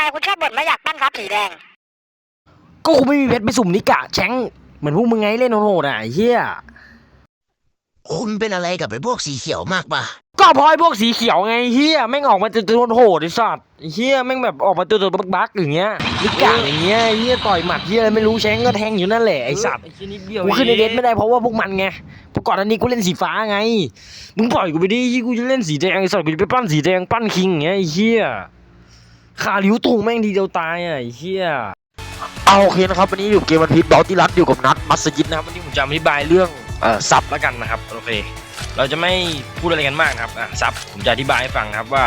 ไมคุณชอบบ่นไม่อยากปั้นครับสีแดง ก็กูไม่มีเพชรไปสุ่มนิกะแชงเหมือนพวกมึงไงเล่นโหดๆอะไอ้เฮียคุณเป็นอะไรกับไอ้พวกสีเขียวมากปะก็เพราะไอ้พวกสีเขียวไงเฮียแม่งออกมาตัวตัวโหดไอ้สัตว์ไอ้เฮียแม่งแบบออกมาตัวตัวบักๆอย่างเงี้ยนิกะอย่างเงี้ยไอ้เฮียต่อยหมัดเฮียอะไรไม่รู้แชงก็แทงอยู่นั่นแหละไอ้สัตว์ไอ้ชิ้นนิดเดียวกูขึ้นในเดทไม่ได้เพราะว่าพวกมันไงเพราะก่อนอันนี้กูเล่นสีฟ้าไง มึงปล่อยกูไปดิกูจะเล่นสีแดงไอ้สัตว์กูจะไปปั้นสีแดงปั้นคิงอย่างเงี้ยไอ้เหี้ย ขาลิ้วตุงแม่งทีเดียวตายอะไอ้เหี้ยเอาโอเคนะครับวันนี้อยู่เกมวันพีชบอลที่รัดอยู่กับนัดมัสยิดนะครับวันนี้ผมจะอธิบายเรื่องเอ่อซับแล้วกันนะครับโอเคเราจะไม่พูดอะไรกันมากนะครับอะซับผมจะอธิบายให้ฟังครับว่า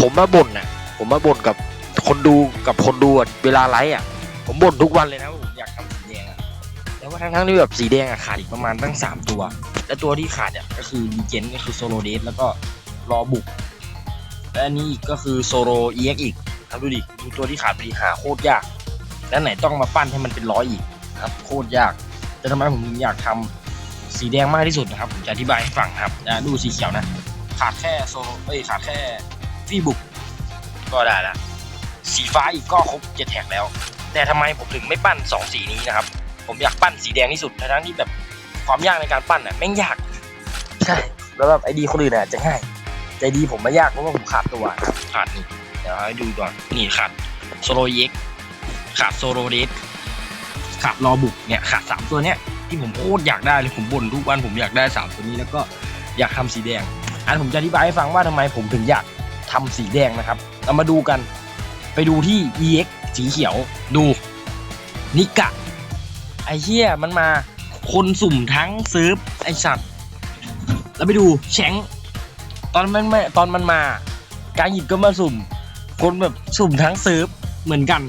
ผมมาบ่นน่ะผมมาบ่นกับคนดูกับคนดูอะเวลาไลฟ์อะ ผมบ่นทุกวันเลยนะว่าผมอยากทำสีแดงอะแต่ว่าทั้งๆที่แบบสีแดงอะขาดอีกประมาณตั้ง 3 ตัว และตัวที่ขาดอะก็คือดีเจนก็คือโซโลเดสแล้วก็รอบุกและอันนี้อีกก็คือโซโลเอ็กอีก ครับดูดิดูตัวที่ขาดไปดิหาโคตรยาก และไหนต้องมาปั้นให้มันเป็นร้อยอีกครับโคตรยากแต่ทำไมผมถึงอยากทำสีแดงมากที่สุดนะครับผมจะอธิบายให้ฟังครับนะดูสีเขียวนะขาดแค่โซโลเอ้ยขาดแค่ฟี่บุกก็ได้ละสีฟ้าอีกก็ครบเจ็ดแท็กแล้ว แต่ทำไมผมถึงไม่ปั้นสองสีนี้นะครับ ผมอยากปั้นสีแดงที่สุดทั้งๆที่แบบความยากในการปั้นอะแม่งยากใช่แล้วแบบไอดีคนอื่นอะจะง่ายแต่ดีผมไม่ยากเพราะว่าผมขาดตัวครับขาดนี่ เดี๋ยวให้ดูก่อน นี่ขาดโซโลเย็กขาดโซโลเดสขาดรอบุกเนี่ยขาดสามตัวเนี้ยที่ผมโคตรอยากได้เลยผมบ่นทุกวันผมอยากได้สามตัวนี้แล้วก็อยากทำสีแดง อันผมจะอธิบายให้ฟังว่าทำไมผมถึงอยากทำสีแดงนะครับ เรามาดูกัน ไปดูที่ EX สีเขียวดูนิกะไอเหี้ยมันมาคนสุ่มทั้งซิร์ฟไอสัตว์แล้วไปดูแชงตอนมันไม่ตอนมันมา การหยิบก็มาสุ่ม คนแบบสุ่มทั้งเซิร์ฟเหมือนกัน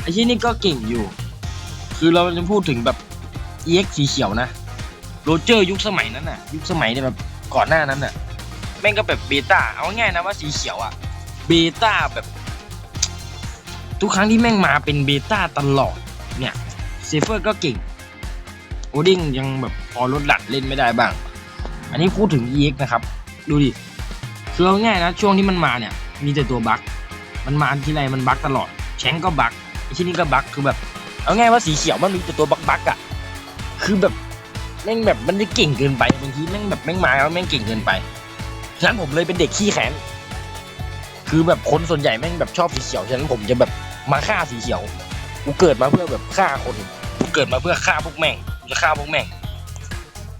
ไอ้ที่นี่ก็เก่งอยู่ คือเราจะพูดถึงแบบ EX สีเขียวนะโรเจอร์ยุคสมัยนั้นน่ะ ยุคสมัยเนี่ยแบบก่อนหน้านั้นน่ะแม่งก็แบบเบต้าเอาง่ายนะว่าสีเขียวอะเบต้าแบบ ทุกครั้งที่แม่งมาเป็นเบต้าตลอดเนี่ยเซฟเฟอร์ก็เก่งโอดิ้งยังแบบพอลดหลั่นเล่นไม่ได้บ้าง อันนี้พูดถึง EX นะครับ ดูดิคือเอาง่ายนะ ช่วงที่มันมาเนี่ย มีแต่ตัวบั๊กมันมาที่ไรมันบั๊กตลอด แชงก็บั๊กไอที่นี่ก็บั๊กคือแบบ เอาง่ายว่าสีเขียวมันมีแต่ตัวบั๊กบั๊กๆอะคือแบบแม่งแบบมันจะเก่งเกินไปบางทีแม่งแบบแม่งมาแล้วแม่งเก่งเกินไปฉะนั้นผมเลยเป็นเด็กขี้แค้นคือแบบคนส่วนใหญ่แม่งแบบชอบสีเขียวฉะนั้นผมจะแบบมาฆ่าสีเขียว กูเกิดมาเพื่อแบบฆ่าคน กูเกิดมาเพื่อฆ่าพวกแม่งจะฆ่าพวกแม่ง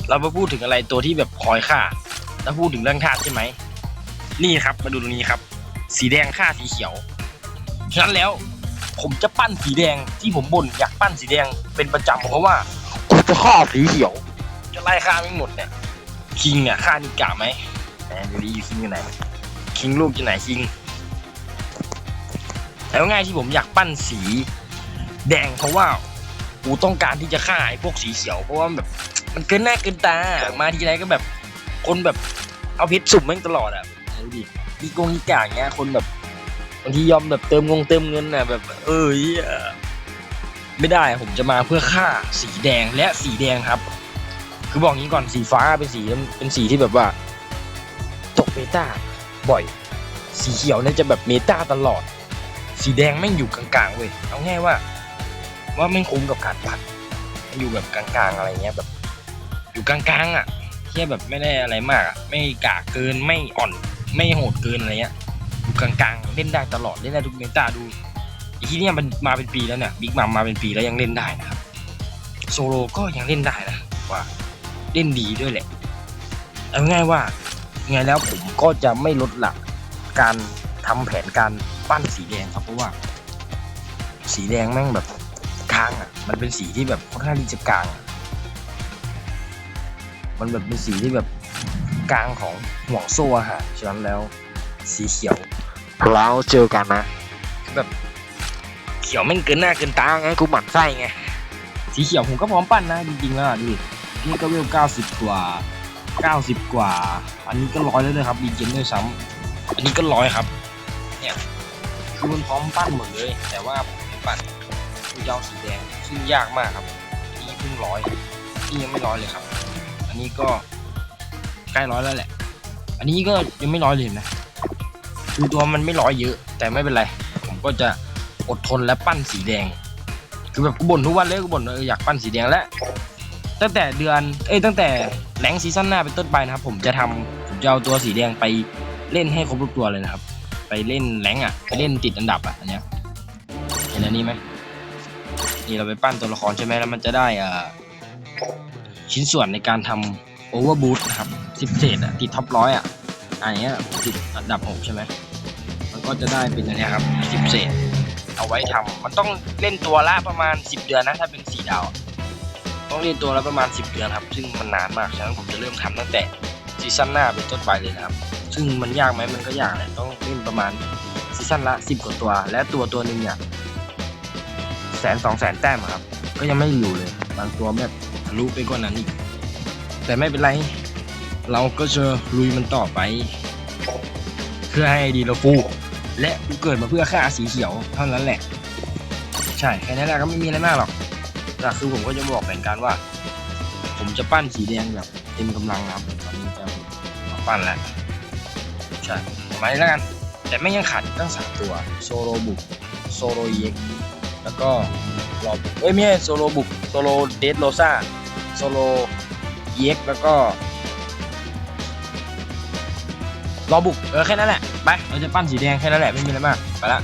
เรามาพูดถึงอะไรตัวที่แบบคอยฆ่า แล้วพูดถึงเรื่องธาตุใช่ไหม นี่ครับมาดูตรงนี้ครับ สีแดงฆ่าสีเขียว ฉะนั้นแล้วผมจะปั้นสีแดงที่ผมบ่นอยากปั้นสีแดงเป็นประจำเพราะว่ากูจะฆ่าสีเขียว จะไล่ฆ่าไม่หมดเนี่ยคิงอะฆ่านิกาไหมแหมดูดิคิงอยู่ไหนคิงลูกอยู่ไหนคิงแล้วง่ายที่ผมอยากปั้นสี แดงเพราะว่ากูต้องการที่จะฆ่าไอ้พวกสีเขียวเพราะว่าแบบ มันเกินหน้าเกินตามาทีไรก็แบบ คนแบบเอาเพชรสุ่มแม่งตลอดอะดูดิ อีกงอีกอย่างเงี้ย คนแบบบางทียอมแบบเติมงงเติมเงินน่ะแบบ เออเหี้ยไม่ได้ผมจะมาเพื่อฆ่าสีแดงและสีแดงครับ คือบอกงี้ก่อนสีฟ้าเป็นสีเป็นสีที่แบบว่า ตกเมตาบ่อย สีเขียวเนี่ยจะแบบเมตาตลอด สีแดงแม่อยู่กลางๆเว้ยเอาง่ายว่า ว่าไม่คุ้มกับการปัดอยู่แบบกลางๆอะไรเงี้ยแบบ อยู่กลางๆอะแค่แบบไม่ได้อะไรมากอะไม่กากเกินไม่อ่อน ไม่โหดเกินอะไรเงี้ยอยู่กลางๆ เล่นได้ตลอดเล่นได้ทุกเมตาดูอีที่เนี่ยมันมาเป็นปีแล้วเนี่ยบิ๊กมัมมาเป็นปีแล้วยังเล่นได้นะครับโซโลก็ยังเล่นได้นะว่าเล่นดีด้วยแหละเอาง่ายว่าไงแล้วผมก็จะไม่ลดหลักการทำแผนการปั้นสีแดงครับเพราะว่า สีแดงแม่งแบบกลางอะ มันเป็นสีที่แบบค่อนข้างที่จะกลาง มันแบบเป็นสีที่แบบ กลางของห่วงโซ่อาหารฉะนั้นแล้วสีเขียว แล้วเจอกันนะแบบเขียวแม่งเกินหน้าเกินตาไงกูหมั่นไส้ไงสีเขียวผมก็พร้อมปั้นนะจริงๆแล้วอะดินี่ก็เวลเก้าสิบกว่าเก้าสิบกว่า อันนี้ก็ร้อยแล้วเลยครับดีเจนด้วยซ้ำอันนี้ก็ร้อยครับ เนี่ยคือมันพร้อมปั้นหมดเลย แต่ว่าผมไม่ปั้นคือจะเอาสีแดงซึ่งยากมากครับนี่เพิ่งร้อยนี่ยังไม่ร้อยเลยครับ อันนี้ก็ ใกล้ร้อยแล้วแหละ อันนี้ก็ยังไม่ร้อยเลยนไหมคือตัวมันไม่ร้อยเยอะ แต่ไม่เป็นไร ผมก็จะอดทนและปั้นสีแดง คือแบบกูบ่นทุกวันเลยกูบ่นเอออยากปั้นสีแดงและตั้งแต่เดือนเอ้ยตั้งแต่แรงซีซั่นหน้าเป็นต้นไปนะครับ ผมจะทำผมจะเอาตัวสีแดงไปเล่นให้ครบทุกตัวเลยนะครับ ไปเล่นแรงอะไปเล่นติดอันดับอะอันเนี้ยเห็นอันนี้ไหมนี่เราไปปั้นตัวละครใช่ไหมแล้วมันจะได้อ่าชิ้นส่วนในการทำ โอเวอร์บูทนะครับสิบเศษอะติดท็อปร้อยอะอันเนี้ยติดอันดับหกใช่ไหมมันก็จะได้เป็นอันนี้ครับสิบเศษ เอาไว้ทำมันต้องเล่นตัวละประมาณ10เดือนนะถ้าเป็นสีดาว ต้องเล่นตัวละประมาณ10เดือนครับ ซึ่งมันนานมากฉะนั้นผมจะเริ่มทำตั้งแต่ซีซั่นหน้าเป็นต้นไปเลยนะครับ ซึ่งมันยากไหมมันก็ยากแหละต้องเล่นประมาณซีซั่นละ10กว่าตัว และตัวตัวหนึ่งเนี่ยแสนสองแสนแต้มอะครับ ก็ยังไม่อยู่เลย บางตัวแบบทะลุไปกว่านั้นอีก แต่ไม่เป็นไร เราก็จะลุยมันต่อไป เพื่อให้ดีเราฟู และกูเกิดมาเพื่อฆ่าสีเขียวเท่านั้นแหละ ใช่แค่นั้นแหละก็ไม่มีอะไรมากหรอกแต่คือผมก็จะบอกแผนการว่า ผมจะปั้นสีแดงแบบเต็มกำลังครับตอนนี้จะมาปั้นแล้วใช่ประมาณนี้แล้วกันแต่ไม่ยังขาดตั้งสามตัวโซโลบุกโซโลเอ็กแล้วก็รอบุกเอ้ยไม่ใช่โซโลบุกโซโลเดดโรซาโซโล เย็กแล้วก็รอบุกเออแค่นั้นแหละไปเราจะปั้นสีแดงแค่นั้นแหละไม่มีอะไรมากไปละ